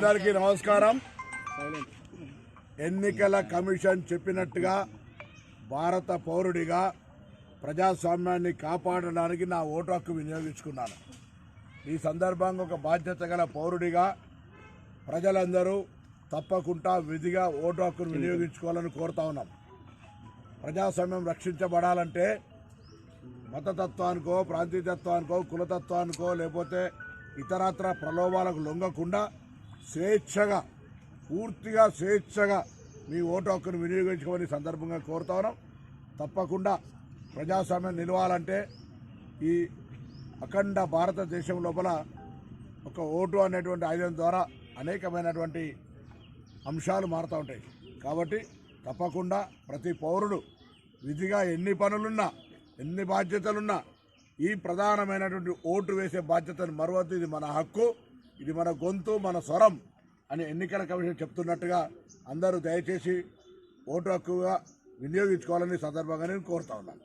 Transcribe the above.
అందరికీ నమస్కారం. ఎన్నికల కమిషన్ చెప్పినట్టుగా భారత పౌరుడిగా ప్రజాస్వామ్యాన్ని కాపాడడానికి నా ఓటు హక్కు వినియోగించుకున్నాను. ఈ సందర్భంగా ఒక బాధ్యత గల పౌరుడిగా ప్రజలందరూ తప్పకుండా విధిగా ఓటు హక్కును వినియోగించుకోవాలని కోరుతా ఉన్నాం. ప్రజాస్వామ్యం రక్షించబడాలంటే మతతత్వానికో ప్రాంతీయతత్వానికో కులతత్వానికో లేకపోతే ఇతరత్ర ప్రలోభాలకు లొంగకుండా స్వేచ్ఛగా పూర్తిగా స్వేచ్ఛగా మీ ఓటు హక్కును వినియోగించుకోమని సందర్భంగా కోరుతా ఉన్నాం. తప్పకుండా ప్రజాస్వామ్యం నిలవాలంటే ఈ అఖండ భారతదేశం లోపల ఒక ఓటు అనేటువంటి ఆయుధం ద్వారా అనేకమైనటువంటి అంశాలు మారుతూ ఉంటాయి. కాబట్టి తప్పకుండా ప్రతి పౌరుడు విధిగా ఎన్ని పనులున్నా ఎన్ని బాధ్యతలున్నా ఈ ప్రధానమైనటువంటి ఓటు వేసే బాధ్యతను మరవద్దు. ఇది మన హక్కు. ఇది మన గొంతు మన స్వరం అని ఎన్నికల కమిషన్ చెప్తున్నట్టుగా అందరూ దయచేసి ఓటు హక్కుగా వినియోగించుకోవాలని సందర్భంగా నేను కోరుతా ఉన్నాను.